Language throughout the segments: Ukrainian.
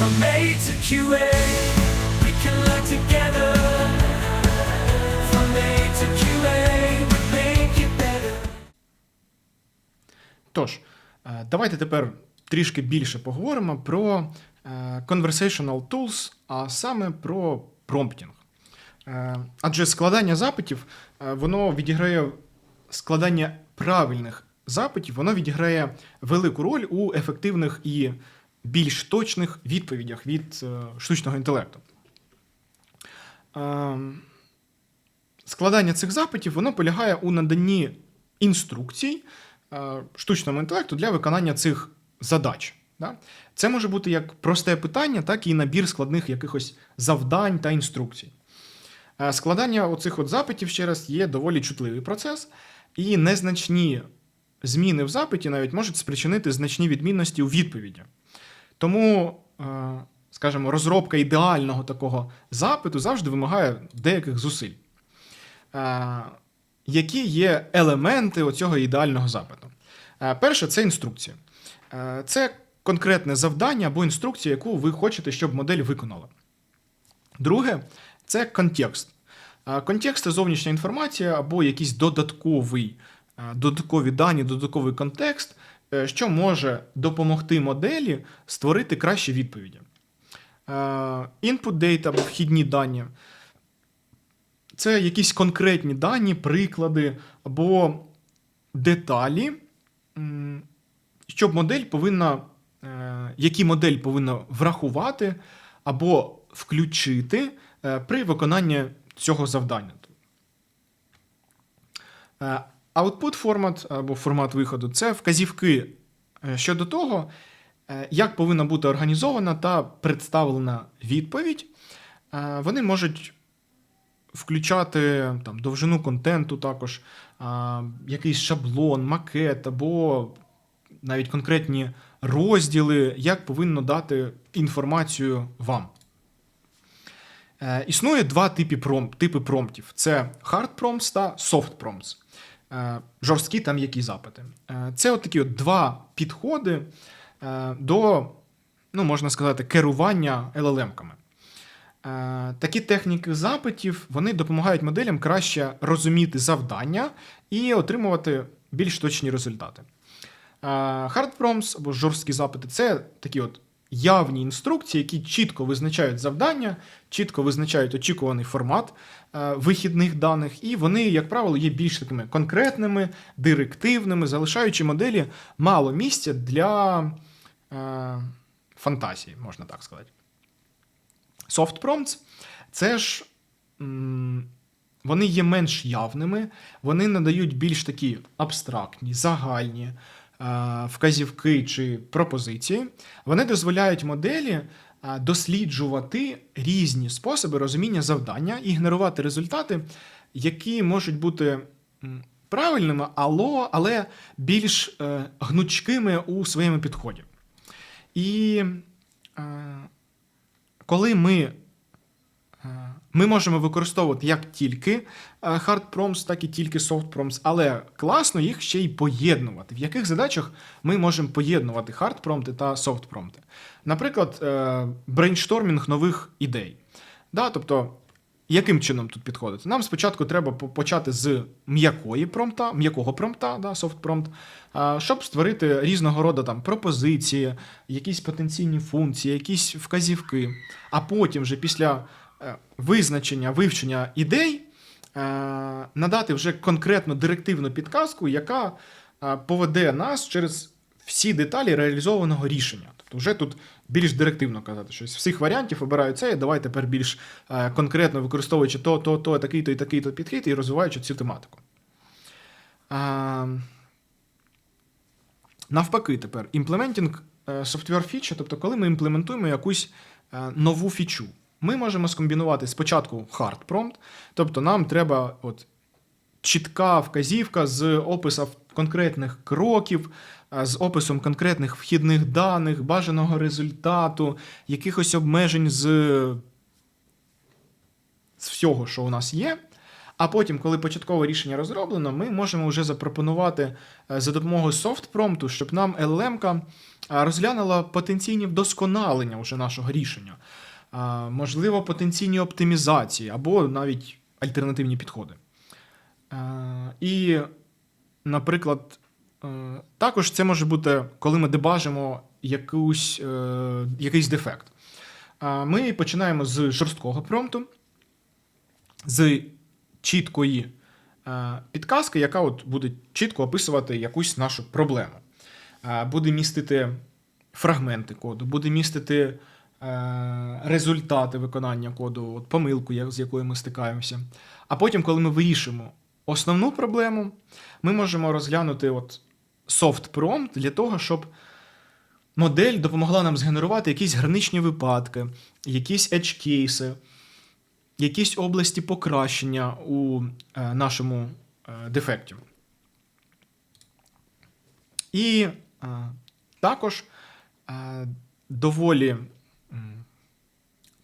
From A to QA, we can learn together. From A to QA, we make it better. Тож, е, давайте тепер трішки більше поговоримо про е, conversational tools, а саме про промптінг. Е, Адже складання запитів, воно відіграє складання правильних запитів, воно відіграє велику роль у ефективних і більш точних відповідях від е, штучного інтелекту. Е, Складання цих запитів воно полягає у наданні інструкцій е, штучному інтелекту для виконання цих задач. Це може бути як просте питання, так і набір складних якихось завдань та інструкцій. Складання оцих от запитів ще раз є доволі чутливий процес, і незначні зміни в запиті навіть можуть спричинити значні відмінності у відповіді. Тому, е, скажімо, розробка ідеального такого запиту завжди вимагає деяких зусиль. Е, Які є елементи оцього ідеального запиту? Е, Перше це інструкція. Це конкретне завдання або інструкція, яку ви хочете, щоб модель виконала. Друге це контекст. Контекст це зовнішня інформація або якийсь додатковий, додаткові дані, додатковий контекст, що може допомогти моделі створити кращі відповіді. Е, Input data або вхідні дані. Це якісь конкретні дані, приклади або деталі, щоб модель повинна, е, які модель повинна врахувати або включити е, при виконанні цього завдання. Output формат або формат виходу це вказівки е, щодо того, е, як повинна бути організована та представлена відповідь. Е, Вони можуть включати там, довжину контенту, також якийсь шаблон, макет або навіть конкретні розділи, як повинно дати інформацію вам. Існує два типи, пром, типи промптів: це hard prompts та soft prompts. Е, жорсткі та м'які запити. Е, це от такі от два підходи е, до, ну, можна сказати, керування LLM-ками. Такі техніки запитів вони допомагають моделям краще розуміти завдання і отримувати більш точні результати. Hard prompts або жорсткі запити це такі от явні інструкції, які чітко визначають завдання, чітко визначають очікуваний формат е, вихідних даних, і вони, як правило, є більш такими конкретними, директивними, залишаючи моделі мало місця для е, фантазії, можна так сказати. Soft prompts – це ж вони є менш явними, вони надають більш такі абстрактні, загальні вказівки чи пропозиції. Вони дозволяють моделі е, досліджувати різні способи розуміння завдання і генерувати результати, які можуть бути правильними, але, більш е, гнучкими у своєму підході. І е, коли ми, е, ми можемо використовувати як тільки е, hard prompts, так і тільки soft prompts, але класно їх ще й поєднувати. В яких задачах ми можемо поєднувати hard prompts та soft prompts? Наприклад, брейнштормінг нових ідей. Да, тобто, яким чином тут підходити? Нам спочатку треба почати з м'якої промпта, м'якого промпта, да, soft prompt, щоб створити різного роду там пропозиції, якісь потенційні функції, якісь вказівки. А потім, вже після визначення, вивчення ідей, е, надати вже конкретну директивну підказку, яка е, поведе нас через всі деталі реалізованого рішення. Тобто, вже тут більш директивно казати, що з всіх варіантів обираю це, і давай тепер більш е, конкретно використовуючи то, то, то, такий-то і такий-то підхід і розвиваючи цю тематику. Навпаки, тепер імплементінг software feature, тобто коли ми імплементуємо якусь е, нову фічу, ми можемо скомбінувати спочатку hard prompt, тобто нам треба от чітка вказівка з описом конкретних кроків, з описом конкретних вхідних даних, бажаного результату, якихось обмежень з, з всього, що у нас є. А потім, коли початкове рішення розроблено, ми можемо вже запропонувати е, за допомогою софт-промпту, щоб нам LLM розглянула потенційні вдосконалення вже нашого рішення, можливо, потенційні оптимізації або навіть альтернативні підходи. І, наприклад, е, також це може бути, коли ми дебажимо якусь, е, якийсь дефект. Ми починаємо з жорсткого промпту, з чіткої е, підказки, яка от буде чітко описувати якусь нашу проблему. Буде містити фрагменти коду, буде містити результати виконання коду, от помилку, з якою ми стикаємося. А потім, коли ми вирішимо основну проблему, ми можемо розглянути от prompt для того, щоб модель допомогла нам згенерувати якісь граничні випадки, якісь edge кейси, якісь області покращення у е, нашому е, дефекті. І е, також е, доволі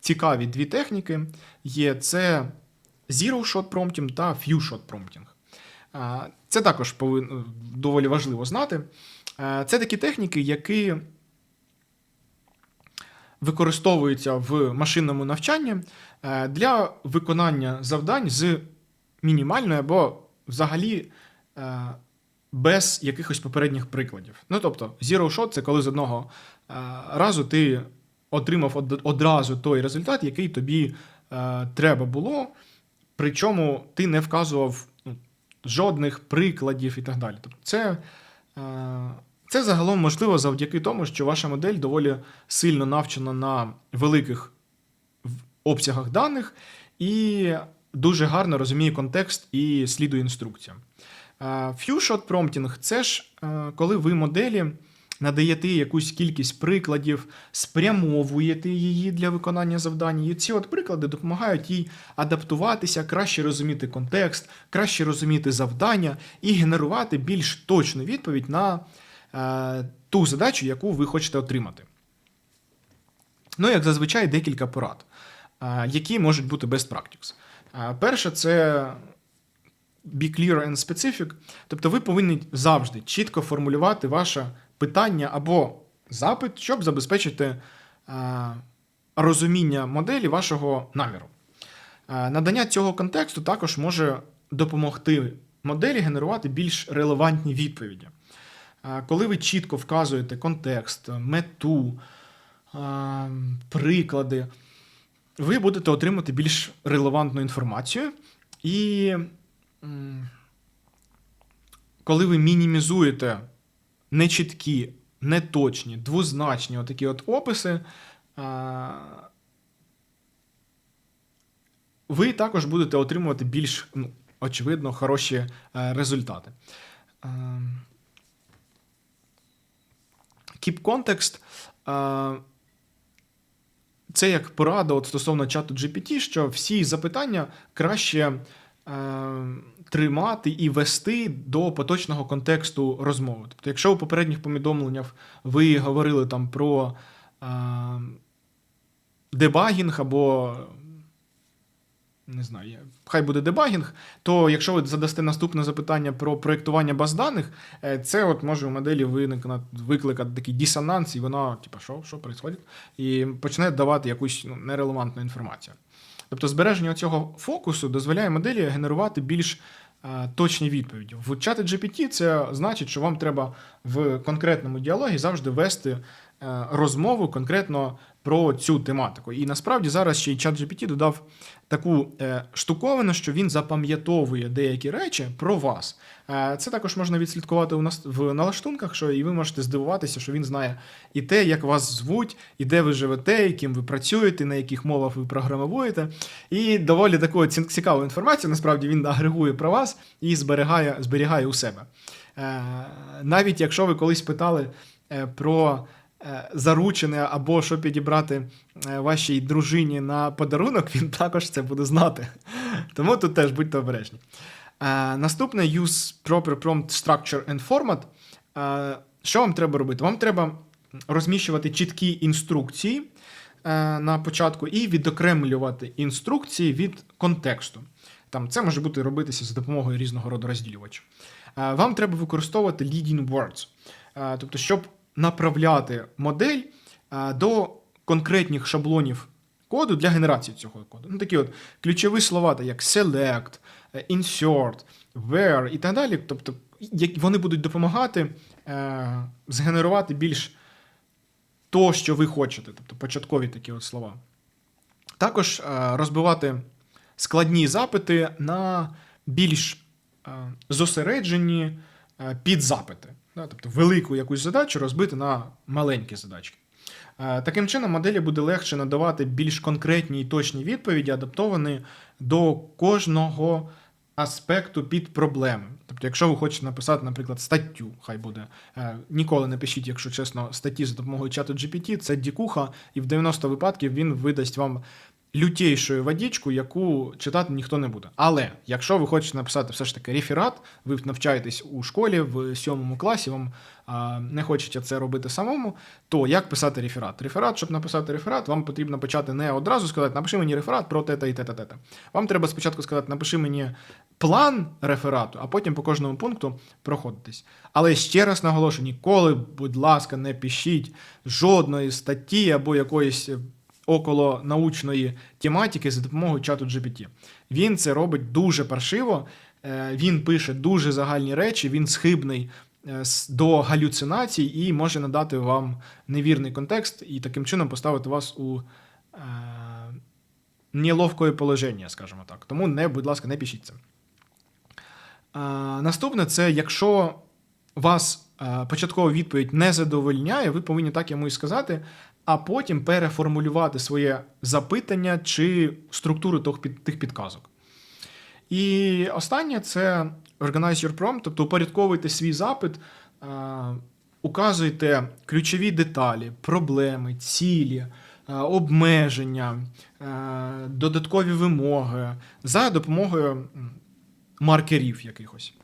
цікаві дві техніки є: це Zero Shot Prompting та Few Shot Prompting. Це також повин, доволі важливо знати. Це такі техніки, які використовуються в машинному навчанні е, для виконання завдань з мінімальною або взагалі е, без якихось попередніх прикладів. Ну тобто, zero shot це коли з одного е, разу ти отримав одразу той результат, який тобі е, треба було, причому ти не вказував ну, жодних прикладів і так далі. Тобто, це, е, це загалом можливо завдяки тому, що ваша модель доволі сильно навчена на великих обсягах даних і дуже гарно розуміє контекст і слідує інструкціям. Е, Few-shot prompting – це ж е, коли ви моделі надаєте якусь кількість прикладів, спрямовуєте її для виконання завдань. І ці от приклади допомагають їй адаптуватися, краще розуміти контекст, краще розуміти завдання і генерувати більш точну відповідь на е, ту задачу, яку ви хочете отримати. Ну, як зазвичай, декілька порад, е, які можуть бути best practice. Е, Перше, це be clear and specific. Тобто ви повинні завжди чітко формулювати ваше питання або запит, щоб забезпечити е, розуміння моделі вашого наміру. Е, Надання цього контексту також може допомогти моделі генерувати більш релевантні відповіді. Е, Коли ви чітко вказуєте контекст, мету, приклади, ви будете отримати більш релевантну інформацію. І коли ви мінімізуєте нечіткі, неточні, двозначні отакі от описи, ви також будете отримувати більш, ну, очевидно, хороші е, результати. Keep context. Це як порада от стосовно чату GPT, що всі запитання краще тримати і вести до поточного контексту розмови. Тобто, якщо у попередніх повідомленнях ви говорили там про е, дебагінг або не знаю, хай буде дебагінг, то якщо ви задасте наступне запитання про проєктування баз даних, е, це от може у моделі виникнути, викликати такий дисонанс, і вона, типа, що, що відбувається? І почне давати якусь ну, нерелевантну інформацію. Тобто збереження цього фокусу дозволяє моделі генерувати більш е, точні відповіді. В чаті GPT це значить, що вам треба в конкретному діалогі завжди вести розмову конкретно про цю тематику. І насправді зараз ще й чат GPT додав таку е, штуковину, що він запам'ятовує деякі речі про вас. Е, це також можна відслідкувати у нас в налаштунках, що і ви можете здивуватися, що він знає і те, як вас звуть, і де ви живете, і ким ви працюєте, на яких мовах ви програмуєте. І доволі таку ці- цікаву інформацію, насправді він агрегує про вас і зберігає, зберігає у себе. Е, навіть якщо ви колись питали е, про е, заручене або що підібрати е, вашій дружині на подарунок, він також це буде знати. Тому тут теж будьте обережні. Е, Наступне use proper prompt structure and format. Е, Що вам треба робити? Вам треба розміщувати чіткі інструкції е, на початку і відокремлювати інструкції від контексту. Там це може бути робитися за допомогою різного роду розділювачів. Е, Вам треба використовувати leading words. Е, Тобто, щоб направляти модель е, до конкретних шаблонів коду для генерації цього коду. Ну, такі от ключові слова, як select, е, insert, where і так далі. Тобто, вони будуть допомагати е, згенерувати більш то, що ви хочете, тобто початкові такі от слова. Також розбивати складні запити на більш зосереджені підзапити. Тобто велику якусь задачу розбити на маленькі задачки. Е, Таким чином, моделі буде легше надавати більш конкретні і точні відповіді, адаптовані до кожного аспекту під проблеми. Тобто, якщо ви хочете написати, наприклад, статтю, хай буде. Е, Ніколи не пишіть, якщо чесно, статті за допомогою чату GPT, це дікуха, і в 90 випадків він видасть вам лютейшу водичку, яку читати ніхто не буде. Але якщо ви хочете написати все ж таки реферат, ви навчаєтесь у школі в сьомому класі, вам а, не хочеться це робити самому, то як писати реферат? Реферат, щоб написати реферат, вам потрібно почати не одразу сказати, напиши мені реферат про те-та і те-та, те-та. Вам треба спочатку сказати, напиши мені план реферату, а потім по кожному пункту проходитись. Але ще раз наголошую, ніколи, будь ласка, не пишіть жодної статті або якоїсь около научної тематики за допомогою чату GPT. Він це робить дуже паршиво, е, він пише дуже загальні речі, він схибний е, до галюцинацій і може надати вам невірний контекст і таким чином поставити вас у е, неловкое положення, скажімо так. Тому не, будь ласка, не пишіть це. Наступне це якщо вас початкова відповідь не задовольняє, ви повинні так йому і сказати, а потім переформулювати своє запитання чи структуру тих, підказок. І останнє це Organize Your Prompt, тобто упорядковуйте свій запит, указуйте ключові деталі, проблеми, цілі, обмеження, додаткові вимоги за допомогою маркерів якихось.